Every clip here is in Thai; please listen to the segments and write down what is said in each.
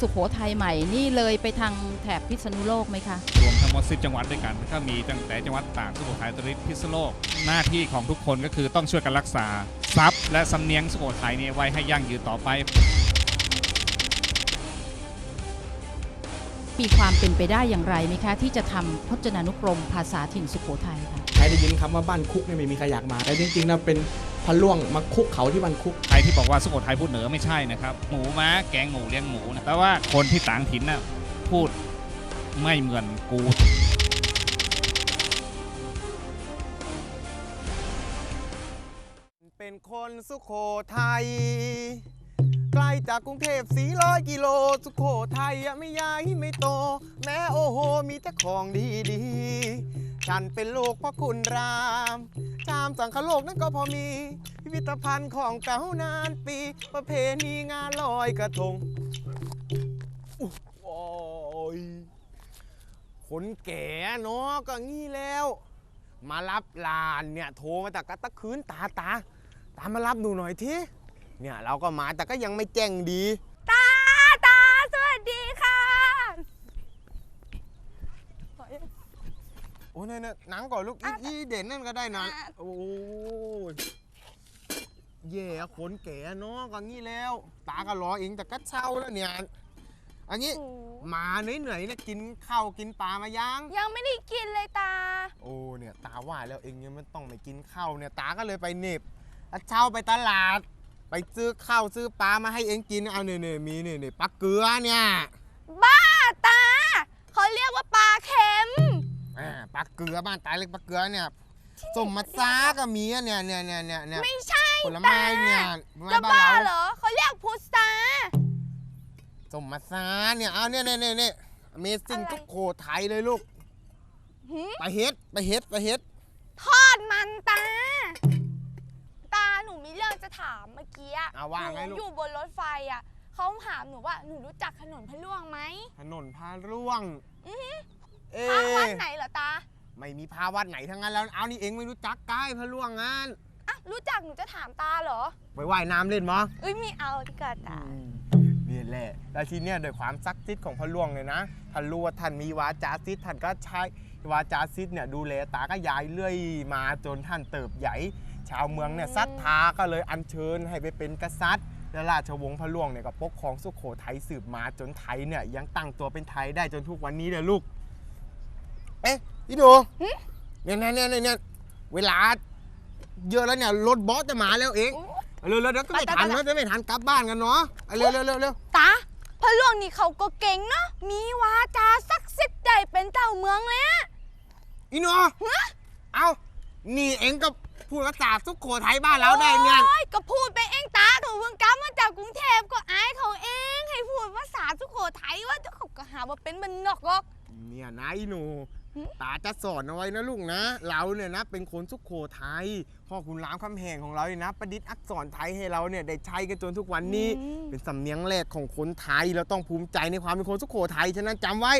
สุขโขทัยใหม่นี่เลยไปทางแถบพิษณุโลกไหมคะ รวมทั้งหมด10จังหวัดด้วยกันก็มีตั้งแต่จังหวัดตากสุโขทัยตริตพิษณุโลก หน้าที่ของทุกคนก็คือต้องช่วยกันรักษาทรัพย์และสำเนียงสุโขทัยเนี่ยไว้ให้ยั่งยืนต่อไป มีความเป็นไปได้อย่างไรไหมคะ ที่จะทำพจนานุกรมภาษาถิ่นสุโขทัยค่ะ ใครได้ยินคำว่าบ้านคุกเนี่ยไม่มีใครอยากมา แต่จริงๆนะเป็น พะล่วงมาคุกเขาที่บ้านคุก ใครที่บอกว่าสุโขทัยพูดเหนือไม่ใช่นะครับ หมูม้าแกงหมูเลี้ยงหมูนะแต่ว่าคนที่ต่างถิ่นน่ะพูดไม่เหมือนกูเป็นคนสุโขทัยไกลจากกรุงเทพ400กิโลสุโขทัยอะไม่ใหญ่ไม่โต แม้โอ้โหมีแต่ของดีดีๆ ฉันเป็นลูกพ่อคุณรามชามสังคโลกนั้นก็พอมี พิพิธภัณฑ์ของเก่านานปี ประเพณีงานลอยกระทงโอ้ยคนแก่เนาะก็งี้แล้ว มารับหลานเนี่ย โทรมาจากกัตตะคืนตาตา ตามมารับหนูหน่อยทีเนี่ยเราก็มาแต่ก็ยังไม่แจ้งดี ตา ตา สวัสดีค่ะ โอ้ยเนี่ยหนังก่อนลูกอีอีเด่นนั่นก็ได้นะอะ โอ้ยแย่ขนแก่เนาะก็งี้แล้ว ตาก็รอเองแต่ก็เช่าแล้วเนี่ยอันนี้มาเหนื่อยๆเนี่ยกินข้าวกินปลามายัง ยังไม่ได้กินเลยตา โอ้เนี่ยตาว่าแล้วเองยังไม่ต้องไปกินข้าวเนี่ยตาก็เลยไปเหน็บแล้วเช่าไปตลาด ไปซื้อข้าวซื้อปลามาให้เองกินเอาเนี่ยเนี่ยมีเนี่ยเนี่ยปลาเกลือเนี่ย บ้าตา เขาเรียกว่าปลาเค็ม อ่าปลาเกลือบ้านตาเล็กปลาเกลือเนี่ยส้มมัดซาก็มีอะเนี่ยเนี่ยเนี่ยเนี่ยเนี่ยไม่ใช่ผลไม้เนี่ยผลจะไม้บ้าบ้านเหรเราอเขาเรียกพุทราส้มมัดซาเนี่ยเอาเนี่ยเนี่ยเนี่ยเนี่ยเมซิ่งอะไรทุกโขทัยเลยลูกหืมไปเฮ็ดไปเฮ็ดไปเฮ็ดทอดมันตา ตาหนูมีเรื่องจะถามเมื่อกี้อะเอาว่าไงหนูลูกอยู่บนรถไฟอะเขาถามหนูว่าหนูรู้จักถนนพระล่วงไหมถนนพาร่วง เอ๊พระวัดะไหนเหรอตาไม่มีพาวัดไหนทั้งนั้นแล้ว เอานี่เองไม่รู้จักใกล้พาร่วงงานอะรู้จักหนูจะถามตาเหรอ ไปว่ายน้ำเล่นมั้งเอ้ยไม่เอาดีกว่าตา นี่แหละ แล้วทีเนี้ยโดวยความซักซิดของพระหลวงเลยนะท่านรู้ว่าท่านมีวาจาซิดท่านก็ใช้วาจาซิดเนี่ยดูแลตาก็ย้ายเรื่อยมาจนท่านเติบใหญ่ ชาวเมืองเนี่ยอืมศรัทธาก็เลยอัญเชิญให้ไปเป็นกษัตริย์ และราชวงศ์พระหลวงเนี่ยก็ปกครองสุโขทัยสืบมาจนไทยเนี่ยยังตั้งตัวเป็นไทยได้จนทุกวันนี้เลยลูก เอ๊ะพี่ดูเนี่ยเนี่ยเนี่ยเนี่ยเวลา เยอะแล้วเนี่ยรถบอสจะมาแล้วเองเร็วๆเดี๋ยวก็ไม่ไปทันไปไปนะจะไม่ทันกลับบ้านกันเนาะเอาเร็วๆเร็วๆเร็วตาพระหลวงนี่เขาก็เก่งเนาะมีวาจาศักดิ์สิทธิ์ใหญ่เป็นเจ้าเมืองเลยอะอีโนเอานี่เองก็พูดภาษาสุโขทัยบ้านเราได้เนี่ย โอ้ยก็พูดไปเองตาเขาเพิ่งกลับมาจากกรุงเทพก็อายเขาเองให้พูดภาษาสุโขทัยว่าเดี๋ยวเขาก็หาว่าเป็นมันนอกหรอกเนี่ยนะอีหนูหึ ตาจะสอนเอาไว้นะลูกนะ เราเนี่ยนะเป็นคนสุโขทัยพ่อคุณรามคำแหงของเราเนี่ยนะ ประดิษฐ์อักษรไทยให้เราเนี่ยได้ใช้กันจนทุกวันนี้อืมเป็นสำเนียงแรกของคนไทยเราต้องภูมิใจในความเป็นคนสุโขทัยฉะนั้นจำไว้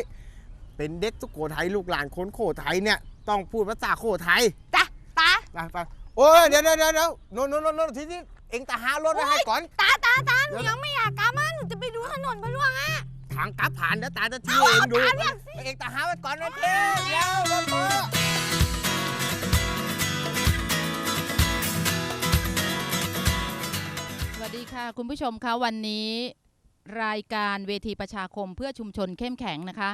เป็นเด็กสุโขทัยลูกหลานคนโขทัยเนี่ยต้องพูดภาษาโขทัยจ้ะตาไปไปโอ้ยเดี๋ยวเดี๋ยวเดี๋ยวเดี๋ยวโน่นโน่นโน่นโน่นทีนี้เองตาหารถไว้ให้ก่อนตาตาตาหนูเดี๋ยวยังไม่อยากกลับมาหนูจะไปดูถนนพระหลวงอะ ทางกลับผ่านเดี๋ยวตาจะชี้เองดูเองตาหาไว้ก่อนนะเจ๊เดี๋ยวรถพ่อสวัสดีค่ะ คุณผู้ชมคะวันนี้ รายการเวทีประชาคมเพื่อชุมชนเข้มแข็งนะคะ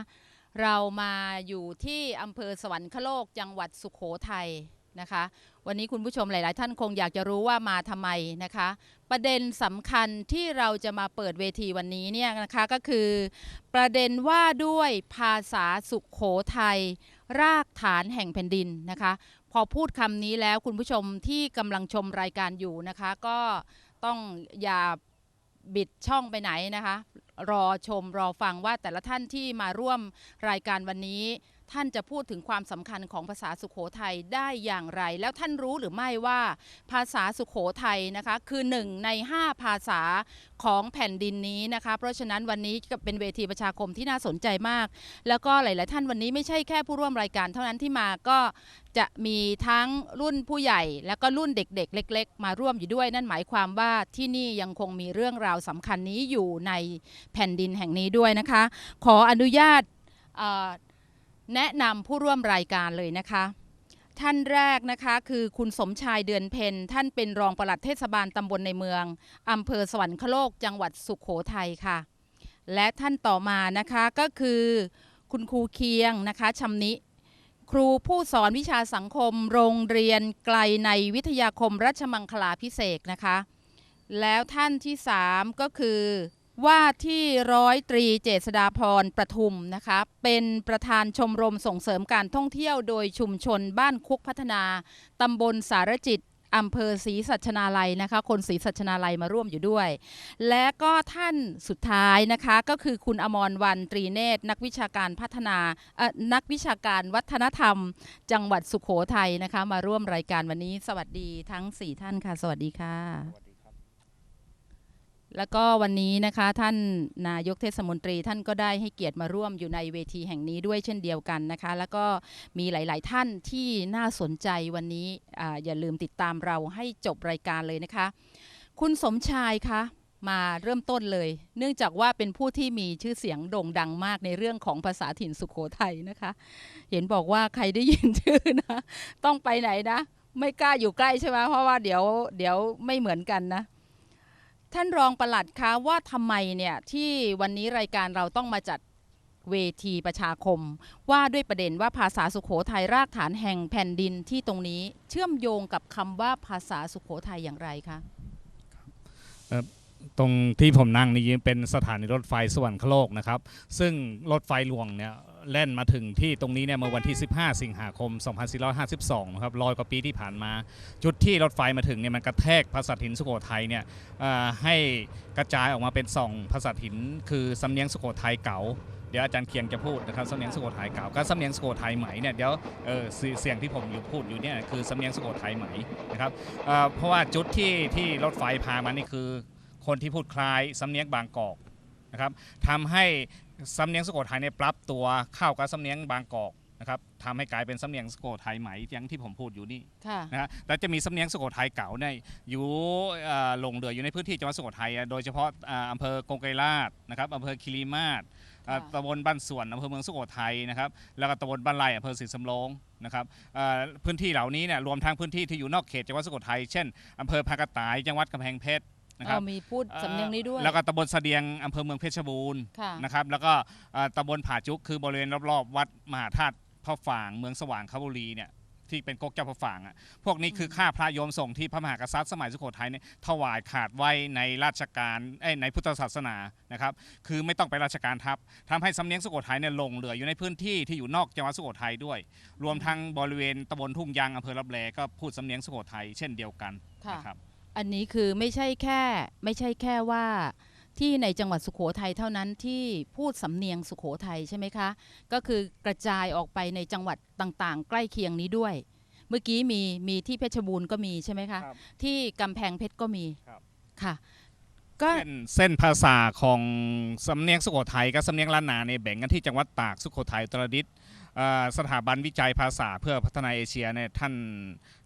เรามาอยู่ที่อำเภอสวรรคโลกจังหวัดสุขโขทัยนะคะ วันนี้คุณผู้ชมหลาย ๆ ท่านคงอยากจะรู้ว่ามาทำไมนะคะ ประเด็นสำคัญที่เราจะมาเปิดเวทีวันนี้เนี่ยนะคะก็คือ ประเด็นว่าด้วยภาษาสุขโขทัยรากฐานแห่งแผ่นดินนะคะ พอพูดคำนี้แล้วคุณผู้ชมที่กำลังชมรายการอยู่นะคะ ก็ต้องอย่าบิดช่องไปไหนนะคะ รอชมรอฟังว่าแต่ละท่านที่มาร่วมรายการวันนี้ ท่านจะพูดถึงความสำคัญของภาษาสุโขทัยได้อย่างไร แล้วท่านรู้หรือไม่ว่าภาษาสุโขทัยนะคะคือหนึ่งใน 5 ภาษาของแผ่นดินนี้นะคะ เพราะฉะนั้นวันนี้ก็เป็นเวทีประชาคมที่น่าสนใจมาก แล้วก็หลาย ๆ ท่านวันนี้ไม่ใช่แค่ผู้ร่วมรายการเท่านั้นที่มาก็จะมีทั้งรุ่นผู้ใหญ่ แล้วก็รุ่นเด็ก ๆ เล็ก ๆ มาร่วมอยู่ด้วย นั่นหมายความว่าที่นี่ยังคงมีเรื่องราวสำคัญนี้อยู่ในแผ่นดินแห่งนี้ด้วยนะคะ ขออนุญาต แนะนำผู้ร่วมรายการเลยนะคะ ท่านแรกนะคะคือคุณสมชายเดือนเพ็ญท่านเป็นรองปลัดเทศบาลตำบลในเมืองอำเภอสวรรคโลกจังหวัดสุขโขทัยค่ะ และท่านต่อมานะคะก็คือ คุณครูเคียงนะคะชำนิ ครูผู้สอนวิชาสังคม โรงเรียนไกลในวิทยาคมรัชมังคลาพิเศษนะคะ แล้วท่านที่สามก็คือ ว่าที่ร้อยตรีเจษฎาพรประทุมนะคะเป็นประธานชมรมส่งเสริมการท่องเที่ยวโดยชุมชนบ้านคุกพัฒนาตำบลสารจิตอำเภอศรีสัชนาลัยนะคะ คนศรีสัชนาลัยมาร่วมอยู่ด้วย และก็ท่านสุดท้ายนะคะก็คือคุณอมรวันตรีเนตร นักวิชาการพัฒนาเอ่อนักวิชาการวัฒนธรรม จังหวัดสุขโขทัยนะคะ มาร่วมรายการวันนี้ สวัสดีทั้ง 4 ท่านค่ะ สวัสดีค่ะ แล้วก็วันนี้นะคะท่านนายกเทศมนตรีท่านก็ได้ให้เกียรติมาร่วมอยู่ในเวทีแห่งนี้ด้วยเช่นเดียวกันนะคะ แล้วก็มีหลาย ๆ ท่านที่น่าสนใจวันนี้ออย่าลืมติดตามเราให้จบรายการเลยนะคะ คุณสมชายคะมาเริ่มต้นเลย เนื่องจากว่าเป็นผู้ที่มีชื่อเสียงโด่งดังมากในเรื่องของภาษาถิ่นสุโขทัยนะคะ เห็นบอกว่าใครได้ยินชื่อนะต้องไปไหนนะ ไม่กล้าอยู่ใกล้ใช่ไหมเพราะว่าเดี๋ยวเดี๋ยวไม่เหมือนกันนะ ท่านรองประหลัดคะว่าทำไมเนี่ยที่วันนี้รายการเราต้องมาจัดเวทีประชาคม ว่าด้วยประเด็นว่าภาษาสุโขทัยรากฐานแห่งแผ่นดินที่ตรงนี้เชื่อมโยงกับคำว่าภาษาสุโขทัยอย่างไรคะตรงที่ผมนั่งนี่เป็นสถานีรถไฟสวรรคโลกนะครับ ซึ่งรถไฟหลวงเนี่ย แล่นมาถึงที่ตรงนี้เนี่ยเมื่อวันที่ 15 สิงหาคม 2452 นะครับร้อยกว่าปีที่ผ่านมา จุดที่รถไฟมาถึงเนี่ยมันกระแทกภาษาถินสุโขทัยเนี่ยให้กระจายออกมาเป็นสองภาษาถิน คือสำเนียงสุโขทัยเก่าเดี๋ยวอาจารย์เคียงจะพูดนะครับสำเนียงสุโขทัยเก่าก็สำเนียงสุโขทัยใหม่เนี่ยเดี๋ยวเออเสียงที่ผมอยู่พูดอยู่เนี่ยคือสำเนียงสุโขทัยใหม่นะครับเเพราะว่าจุดที่ที่รถไฟพามานี่คือ คนที่พูดคล้ายสำเนียงบางกอกนะครับทำให้ สำเนียงสุโขทัยเนี่ยปรับตัวเข้ากับสำเนียงบางกอกนะครับทำให้กลายเป็นสำเนียงสุโขทัยใหม่อย่างที่ผมพูดอยู่นี่ค่ะ นะฮะแล้วจะมีสำเนียงสุโขทัยเก่าเนี่ยอยู่เอ่อหลงเหลืออยู่ในพื้นที่จังหวัดสุโขทัยอะโดยเฉพาะอ่าอำเภอกงไกรลาดนะครับอำเภอคิริมาศอ่าค่ะ ตำบลบ้านสวนอำเภอเมืองสุโขทัยนะครับแล้วก็ตำบลบ้านไร่อำเภอศรีสำโรงนะครับอ่าพื้นที่เหล่านี้เนี่ยรวมทั้งพื้นที่ที่อยู่นอกเขตจังหวัดสุโขทัยเช่นอำเภอพากระต่ายจังหวัดกำแพงเพชร นะครับเอามีพูดสำเนียงนี้ด้วย แล้วก็ตำบลเสดียงอำเภอเมืองเพชรบูรณ์ค่ะนะครับ แล้วก็เอ่อตำบลผาจุกคือบริเวณรอบๆ วัดมหาธาตุพระฝางเมืองสว่างคบุรีเนี่ยที่เป็นก๊กเจ้าพระฝางอะ พวกนี้คือข้าพระโยมส่งที่พระมหากษัตริย์สมัยสุโขทัยเนี่ยถวายขาดไว้ในราชการเอ้ยในพุทธศาสนานะครับ คือไม่ต้องไปราชการทัพทำให้สำเนียงสุโขทัยเนี่ยหลงเหลืออยู่ในพื้นที่ที่อยู่นอกจังหวัดสุโขทัยด้วย รวมทั้งบริเวณตำบลทุ่งยางอำเภอรับแลก็พูดสำเนียงสุโขทัยเช่นเดียวกันค่ะนะครับ อันนี้คือไม่ใช่แค่ไม่ใช่แค่ว่าที่ในจังหวัดสุโขทัยเท่านั้นที่พูดสำเนียงสุโขทัยใช่ไหมคะ ก็คือกระจายออกไปในจังหวัดต่างๆ ใกล้เคียงนี้ด้วย เมื่อกี้มีมีที่เพชรบูรณ์ก็มีใช่ไหมคะครับที่กำแพงเพชรก็มีครับค่ะก็เส้นเส้นภาษาของสำเนียงสุโขทัยกับสำเนียงล้านนาเนี่ยแบ่งกันที่จังหวัดตากสุโขทัยอุตรดิตถ์เอ่อ สถาบันวิจัยภาษาเพื่อพัฒนาเอเชียเนี่ยท่าน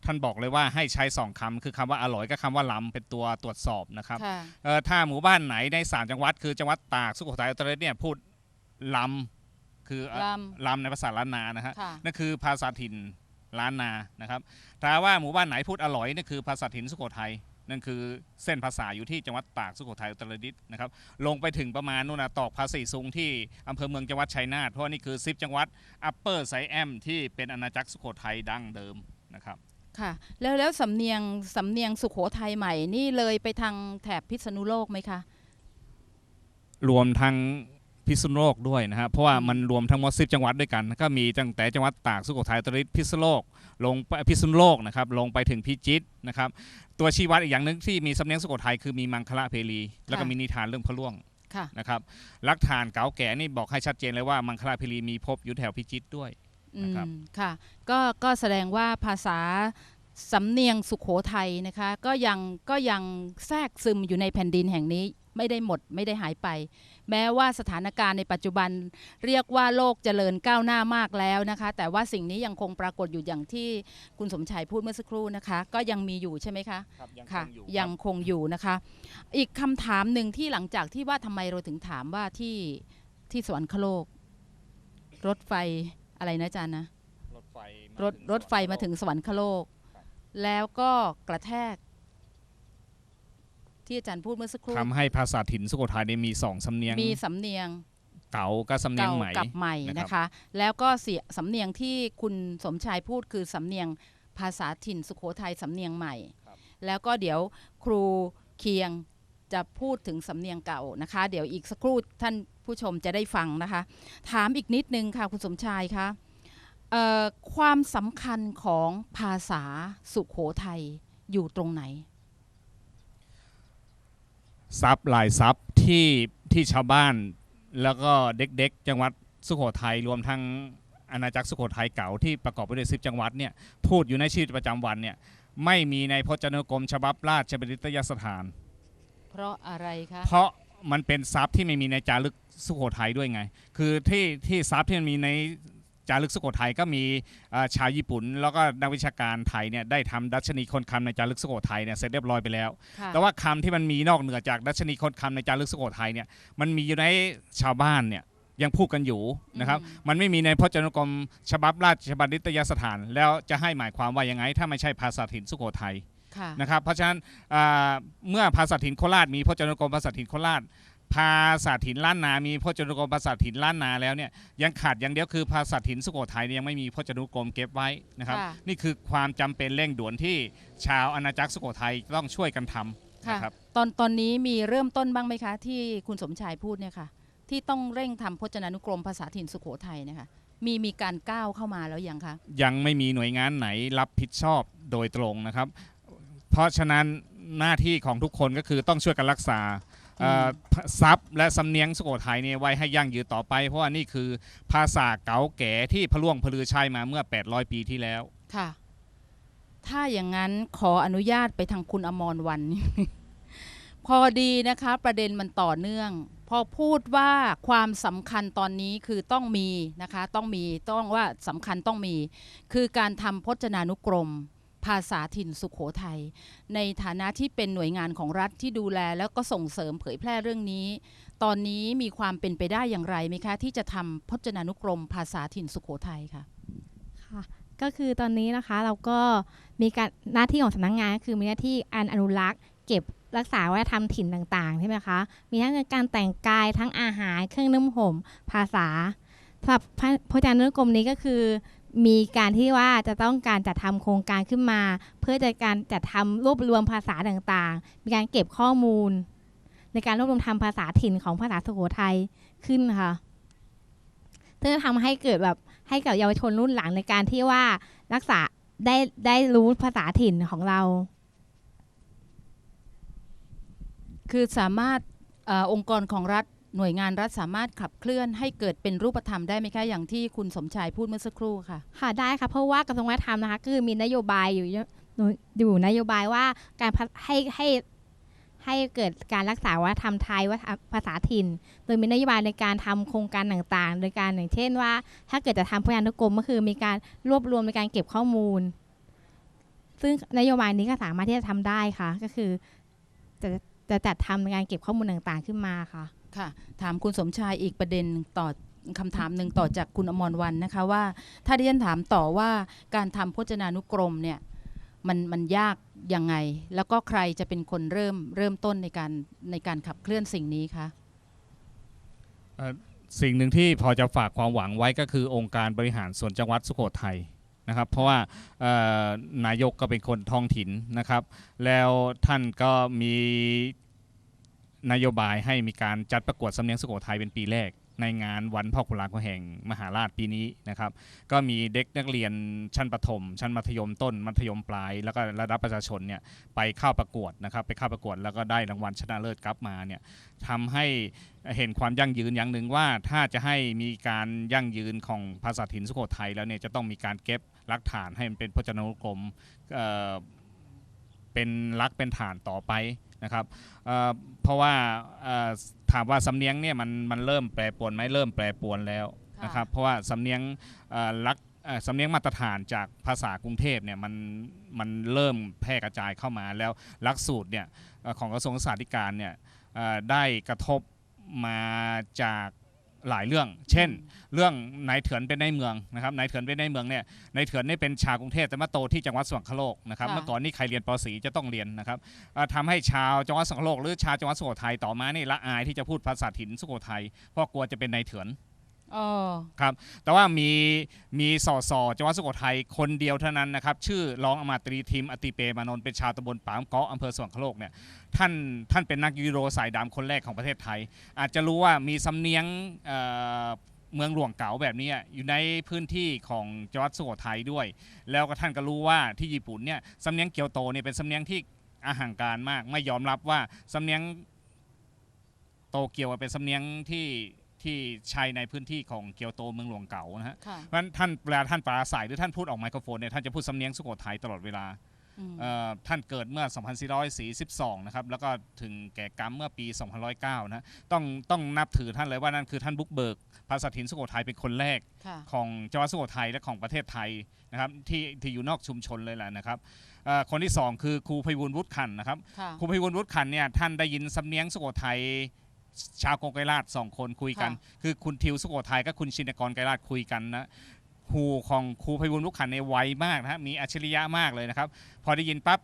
ท่านบอกเลยว่าให้ใช้สองคำคือคำว่าอร่อยกับคำว่าล้ำเป็นตัวตรวจสอบนะครับค่ะเอ่อถ้าหมู่บ้านไหนในสามจังหวัด คือจังหวัดตากสุโขทัยอุตรดิตถ์เนี่ยพูดล้ำคือลล้ำในภาษาล้านนานะฮะค่ะนั่นคือภาษาถิ่นล้านนานะครับถ้าว่าหมู่บ้านไหนพูดอร่อยนี่คือภาษาถิ่นสุโขทัย นั่นคือเส้นภาษาอยู่ที่จังหวัดตากสุโขทัยอุตรดิตถ์นะครับลงไปถึงประมาณนู่นนะตอกภาษีซุงที่อำเภอเมืองจังหวัดชัยนาทเพราะว่านี่คือซิปจังหวัดอัปเปอร์ไซแอมที่เป็นอาณาจักรสุโขทัยดั้งเดิมนะครับค่ะแล้วแล้วสำเนียงสำเนียงสุโขทัยใหม่นี่เลยไปทางแถบพิษณุโลกไหมคะรวมทั้ง พิษณุโลกด้วยนะครับเพราะว่าอืมมันรวมทั้งหมดสิบจังหวัดด้วยกัน ก็มีตั้งแต่จังหวัดตากสุโขทัยอุตรดิตถ์พิษณุโลกลงไปพิษณุโลกนะครับลงไปถึงพิจิตรนะครับ ตัวชี้วัดอีกอย่างหนึ่งที่มีสำเนียงสุโขทัยคือมีมังคละเพลี แล้วก็มีนิทานเรื่องพระล่วงค่ะนะครับหลักฐานเก่าแก่นี่บอกให้ชัดเจนเลยว่ามังคละเพลีมีพบอยู่แถวพิจิตรด้วยอืนะมครับค่ะก็ก็แสดงว่าภาษา สำเนียงสุขโขทัยนะคะก็ยังก็ยังแทรกซึมอยู่ในแผ่นดินแห่งนี้ไม่ได้หมดไม่ได้หายไป แม้ว่าสถานการณ์ในปัจจุบันเรียกว่าโลกเจริญก้าวหน้ามากแล้วนะคะ แต่ว่าสิ่งนี้ยังคงปรากฏอยู่อย่างที่คุณสมชัยพูดเมื่อสักครู่นะคะ ก็ยังมีอยู่ใช่ไหมคะค่ะยังคงอยู่นะคะ อีกคำถามหนึ่งที่หลังจากที่ว่าทำไมเราถึงถามว่าที่ที่สวรรคโลก รถไฟอะไรนะอาจารย์นะ รถไฟรถรถไฟมาถึงสวรรคโลก แล้วก็กระแทก ที่อาจารย์พูดเมื่อสักครู่ทำให้ภาษาถิ่นสุโขทัยเนี่ยมีสองสำเนียง มีสำเนียงเก่ากับสำเนียงเก่าใหม่กับใหม่นะนะครับคะ แล้วก็เสียสำเนียงที่คุณสมชายพูดคือสำเนียงภาษาถิ่นสุโขทัยสำเนียงใหม่ครับแล้วก็เดี๋ยวครูเคียงจะพูดถึงสำเนียงเก่านะคะ เดี๋ยวอีกสักครู่ท่านผู้ชมจะได้ฟังนะคะ ถามอีกนิดนึงค่ะคุณสมชายคะเอ่อ ความสำคัญของภาษาสุโขทัยอยู่ตรงไหนซับหลายซับที่ที่ชาวบ้านแล้วก็เด็กๆ จังหวัดสุโขทัยรวมทั้งอาณาจักรสุโขทัยเก่าที่ประกอบไปด้วยสิบจังหวัดเนี่ยพูดอยู่ในชีวิตประจำวันเนี่ยไม่มีในพจนานุกรมฉบับราชบัณฑิตยสถาน เพราะอะไรคะเพราะมันเป็นทรัพย์ที่ไม่มีในจารึกสุโขทัยด้วยไง คือที่ที่ทรัพย์ที่มันมีใน จารึกสุโขทัยก็มีเอ่อชาวญี่ปุ่น แล้วก็นักวิชาการไทยเนี่ยได้ทำดัชนีคนคำในจารึกสุโขทัยเนี่ยเสร็จเรียบร้อยไปแล้วค่ะแต่ว่าคำที่มันมีนอกเหนือจากดัชนีคนคำในจารึกสุโขทัยเนี่ยมันมีอยู่ในชาวบ้านเนี่ยยังพูดกันอยู่นะครับอืมมันไม่มีในพจนานุกรมฉบับราชบัณฑิตยสถาน แล้วจะให้หมายความว่ายังไง ถ้าไม่ใช่ภาษาถิ่นสุโขทัยค่ะนะครับ เพราะฉะนั้นอ่าเมื่อภาษาถิ่นโคราชมีพจนานุกรมภาษาถิ่นโคราช ภาษาถิ่นล้านนา มีพจนานุกรมภาษาถิ่นล้านนาแล้วเนี่ยยังขาดอย่างเดียวคือภาษาถิ่นสุโขทัยเนี่ยยังไม่มีพจนานุกรมเก็บไว้นะครับ ค่ะ นี่คือความจำเป็นเร่งด่วนที่ชาวอาณาจักรสุโขทัยต้องช่วยกันทำค่ะนะครับ ตอนตอนนี้มีเริ่มต้นบ้างไหมคะ ที่คุณสมชายพูดเนี่ยค่ะ ที่ต้องเร่งทำพจนานุกรมภาษาถิ่นสุโขทัยเนะคะมีมีการก้าวเข้ามาแล้วยังคะ ยังไม่มีหน่วยงานไหนรับผิดชอบโดยตรงนะครับ เพราะฉะนั้นหน้าที่ของทุกคนก็คือต้องช่วยกันรักษาเอ่อ ทรัพย์และสำเนียงสุโขทัยเนี่ยไว้ให้ยั่งยืนต่อไป เพราะว่านี่คือภาษาเก่าแก่ที่พระล่วงพลือใช้มาเมื่อ 800 ปีที่แล้วค่ะ ถ้าอย่างนั้นขออนุญาตไปทางคุณอมรวัน พอดีนะคะ ประเด็นมันต่อเนื่อง พอพูดว่าความสำคัญตอนนี้คือต้องมีนะคะ ต้องมีต้องว่าสำคัญต้องมี คือการทำพจนานุกรม ภาษาถิ่นสุขโขทัยในฐานะที่เป็นหน่วยงานของรัฐที่ดูแลแล้วก็ส่งเสริมเผยแพร่เรื่องนี้ ตอนนี้มีความเป็นไปได้อย่างไรไหมคะ ที่จะทำพจนานุกรม ภาษาถิ่นสุขโขทัยค่ะค่ะก็คือตอนนี้นะคะเราก็มีการหน้าที่ของสำนักงานคือมีหน้าที่อันอนุรักษ์ เก็บรักษาวัฒนธรรมถิ่นต่างๆใช่ไหมคะมีทั้งการแต่งกายทั้งอาหารเครื่องนุ่มห่ม ภาษาสำหรับพจนานุกรมนี้ก็คือ มีการที่ว่าจะต้องการจัดทำโครงการขึ้นมา เพื่อจะการจัดทำรวบรวมภาษาต่างๆ มีการเก็บข้อมูล ในการรวบรวมทำภาษาถิ่นของภาษาสุโขทัยขึ้นค่ะเพื่อทำให้เกิดแบบให้กับเยาวชนรุ่นหลังในการที่ว่ารักษาได้ได้รู้ภาษาถิ่นของเรา คือสามารถออองค์กรของรัฐ หน่วยงานรัฐสามารถขับเคลื่อนให้เกิดเป็นรูปธรรมได้ไหมคะอย่างที่คุณสมชายพูดเมื่อสักครู่ค่ะ ค่ะได้ค่ะ เพราะว่ากระทรวงวัฒนธรรมนะคะคือมีนโยบายอยู่อยู่นโยบายว่าการให้ให้ให้เกิดการรักษาวัฒนธรรมไทยวัฒนภาษาถิ่น โดยมีนโยบายในการทำโครงการต่างๆ โดยการอย่างเช่นว่า ถ้าเกิดจะทำพจนานุกรมก็คือมีการรวบรวมในการเก็บข้อมูล ซึ่งนโยบายนี้ก็สามารถที่จะทำได้ค่ะ ก็คือจะจะจัดทำในการเก็บข้อมูลต่างๆขึ้นมาค่ะ ค่ะ ถามคุณสมชายอีกประเด็นต่อคำถามหนึ่งต่อจากคุณอมรวันนะคะว่า ถ้าดิฉันถามต่อว่าการทำพจนานุกรมเนี่ยมันมันยากยังไง แล้วก็ใครจะเป็นคนเริ่มเริ่มต้นในการในการขับเคลื่อนสิ่งนี้คะสิ่งหนึ่งที่พอจะฝากความหวังไว้ก็คือองค์การบริหารส่วนจังหวัดสุโขทัยนะครับ เพราะว่านายกก็เป็นคนท้องถิ่นนะครับ แล้วท่านก็มี นโยบายให้มีการจัดประกวดสำเนียงสุโขทัยเป็นปีแรก ในงานวันพ่อขุนรามแห่งมหาราชปีนี้นะครับ ก็มีเด็กนักเรียนชั้นประถม ชั้นมัธยมต้น มัธยมปลาย แล้วก็ระดับประชาชนเนี่ยไปเข้าประกวดนะครับ ไปเข้าประกวดแล้วก็ได้รางวัลชนะเลิศกลับมาเนี่ยทำให้เห็นความยั่งยืนอย่างหนึ่งว่าถ้าจะให้มีการยั่งยืนของภาษาถิ่นสุโขทัยแล้วเนี่ยจะต้องมีการเก็บหลักฐานให้มันเป็นพจนานุกรม เอ่อเป็นหลักเป็นฐานต่อไปนะครับเอ่อเพราะว่าเอ่อถามว่าสำเนียงเนี่ยมันมันเริ่มแปรปรวนไหมเริ่มแปรปรวนแล้วนะครับเพราะว่าสำเนียงเอ่อลักเอ่อสำเนียงมาตรฐานจากภาษากรุงเทพเนี่ยมันมันเริ่มแพร่กระจายเข้ามาแล้วหลักสูตรเนี่ยเอ่อของกระทรวงศึกษาธิการเนี่ยเอ่อได้กระทบมาจาก หลายเรื่อง เช่น เรื่องนายเถือนเป็นในายเมืองนะครับนายเถือนเป็นในายเมืองเนี่ยนายเถือนนี่เป็นชาวกรุงเทพแต่มาโตที่จังหวัดสวรรคโลกนะครับค่ะ เมื่อก่อนนี่ใครเรียนปศรีจะต้องเรียนนะครับเอ่อทำให้ชาวจังหวัดสวรรคโลกหรือชาวจังหวัดสุโขทัยต่อมานี่ละอายที่จะพูดภาษาถิ่นสุโขทัยเพราะกลัวจะเป็นนายเถือน อ๋อแต่ว่ามีมีสอสอจังหวัดสุโขทัยคนเดียวเท่านั้นนะครับ ชื่อรองอมาตรีทีมอติเปมานนท์เป็นชาวตำบลปามเกาะอำเภอสวรรคโลกเนี่ยท่านท่านเป็นนักยูโรสายดำคนแรกของประเทศไทย อาจจะรู้ว่ามีสำเนียงเเมืองหลวงเก๋าแบบนี้อยู่ในพื้นที่ของจังหวัดสุโขทัยด้วย แล้วก็ท่านก็รู้ว่าที่ญี่ปุ่นเนี่ยสำเนียงเกียวโตเนี่ยเป็นสำเนียงที่อาหังการมาก ไม่ยอมรับว่าสำเนียงโตเกียวเป็นสำเนียงที่ ที่ใช้ในพื้นที่ของเกียวโตเมืองหลวงเก่านะฮะค่ะ เพราะฉะนั้นท่านเวลาท่านปราศัยหรือท่านพูดออกไมโครโฟนเนี่ยท่านจะพูดสำเนียงสุโขทัยตลอดเวลาอืม เอ่อท่านเกิดเมื่อ 2442 นะครับ แล้วก็ถึงแก่กรรมเมื่อปี2509 นะต้องต้องนับถือท่านเลยว่านั่นคือท่านบุกเบิกภาษาถิ่นสุโขทัยเป็นคนแรก ค่ะ ของจังหวัดสุโขทัยและของประเทศไทยนะครับที่ที่อยู่นอกชุมชนเลยแหละนะครับเอ่อคนที่สองคือครูไพบูลย์วุฒิขันธ์นะครับค่ะ ครูไพบูลย์วุฒิขันธ์เนี่ยท่านได้ยินสำเนียงสุโขทัย ชาวโกงไกรลาดสองคนคุยกันค่ะคือคุณทิวสุโขทัยกับคุณชินกรไกรลาดคุยกันนะครูของครูไพบูลย์วุฒิขันธ์ในยไวมากนะฮะมีอัจฉริยะมากเลยนะครับ พอได้ยินปั๊บ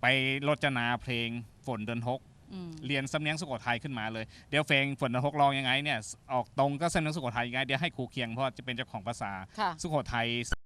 ไปรจนาเพลงฝนเดือนหกอืมเรียนสำเนียงสุโขทัยขึ้นมาเลย เดี๋ยวเพลงฝนเดือนหกร้องยังไงเนี่ย ออกตรงก็สำเนียงสุโขทัยยังไง เดี๋ยวให้ครูเคียงเพราะจะเป็นเจ้าของภาษาค่ะสุโขทัย